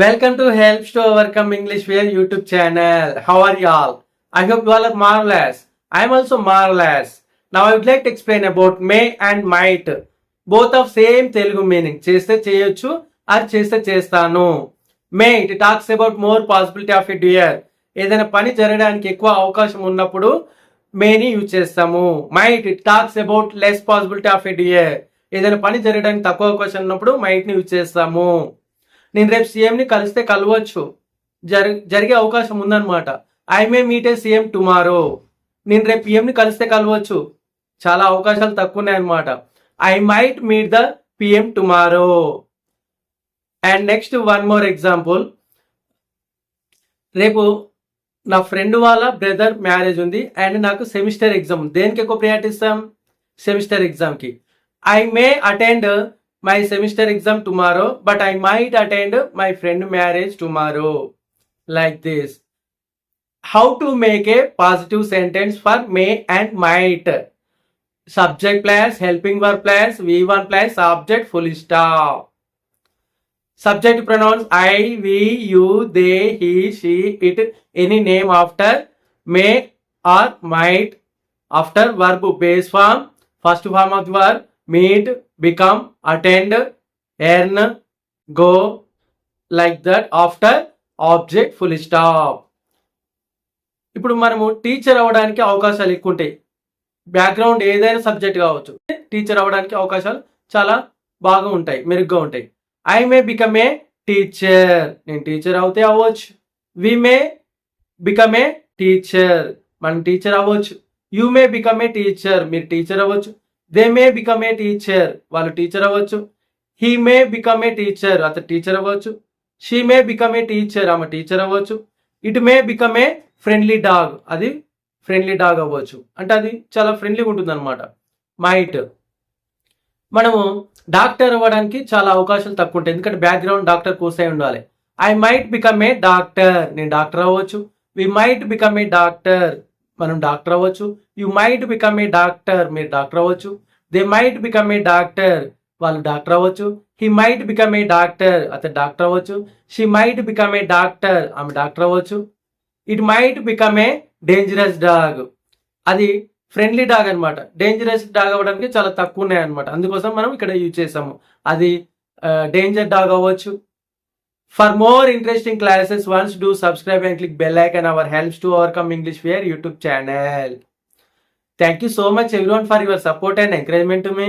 Welcome to help to overcome English fear YouTube channel how are y'all I hope you are marvellous I'm also marvellous నా I would like to explain about may and might both of same Telugu meaning చేస్తే చేయొచ్చు అది చేస్తే చేస్తాను. May it talks about more possibility of a doer ఏదైనా పని జరగడానికి ఎక్కువ అవకాశం ఉన్నప్పుడు మేని యూజ్ చేస్తాము. Might it talks about less possibility of a doer ఏదైనా పని జరగడానికి తక్కువ అవకాశం ఉన్నప్పుడు మైట్ని యూజ్ చేస్తాము. నేను రేపు సీఎంని కలిస్తే కలవచ్చు. జరి జరిగే అవకాశం ఉందన్నమాట. I may meet a CM tomorrow నేను రేపు పిఎంని కలిస్తే కలవచ్చు. చాలా అవకాశాలు తక్కువ ఉన్నాయన్నమాట I might meet the PM tomorrow and next one more example రేపు నా ఫ్రెండ్ వాళ్ళ బ్రదర్ మ్యారేజ్ ఉంది. అండ్ నాకు సెమిస్టర్ ఎగ్జామ్ దేనికి ఎక్కువ ప్రియారిటీ ఇస్తాం? సెమిస్టర్ ఎగ్జామ్కి. I may attend my semester exam tomorrow, but I might attend my friend marriage tomorrow. Like this. How to make a positive sentence for may and might. Subject plus, helping verb plus, V1 plus, subject full stop. Subject pronouns I, we, you, they, he, she, it, any name after may or might. After verb base form, first form of the verb, meet, become attend earn go like that after object full stop ఇప్పుడు మనము teacher అవ్వడానికి అవకాశాలు ఎక్కువ ఉంటాయి. Background ఏదైనా subject కావచ్చు. Teacher అవ్వడానికి అవకాశాలు చాలా బాగా ఉంటాయి మెరుగ్గా ఉంటాయి. I may become a teacher నేను టీచర్ అవుతే అవ్వచ్చు. We may become a teacher మనం టీచర్ అవ్వచ్చు. You may become a teacher మీరు టీచర్ అవ్వచ్చు. They may become a teacher వాళ్ళు టీచర్ అవ్వచ్చు. He may become a teacher అతను టీచర్ అవ్వచ్చు. She may become a teacher ఆమె టీచర్ అవ్వచ్చు. It may become a friendly dog అది ఫ్రెండ్లీ డాగ్ అవ్వచ్చు. అంటే అది చాలా ఫ్రెండ్లీగా ఉంటుంది అనమాట మైట్ మనము డాక్టర్ అవ్వడానికి చాలా అవకాశాలు తక్కువ ఉంటాయి. ఎందుకంటే బ్యాక్గ్రౌండ్ డాక్టర్ కోర్స్ అయి ఉండాలి. I might become a doctor నేను డాక్టర్ అవ్వచ్చు. We might become a doctor మనం డాక్టర్ అవ్వచ్చు. You might become a doctor మీరు డాక్టర్ అవ్వచ్చు. They might become a doctor వాళ్ళు డాక్టర్ అవ్వచ్చు. He might become a doctor అతను డాక్టర్ అవ్వచ్చు. She might become a doctor ఆమె డాక్టర్ అవ్వచ్చు. It might become a dangerous dog అది ఫ్రెండ్లీ డాగ్ అన్నమాట. డేంజరస్ డాగ్ అవ్వడానికి చాలా తక్కువ ఉన్నాయి అనమాట అందుకోసం మనం ఇక్కడ యూజ్ చేసాము. అది డేంజర్ డాగ్ అవ్వచ్చు. For more interesting classes, once do subscribe and click bell icon. Our helps to overcome English Fear YouTube channel. Thank you so much everyone for your support and encouragement to me.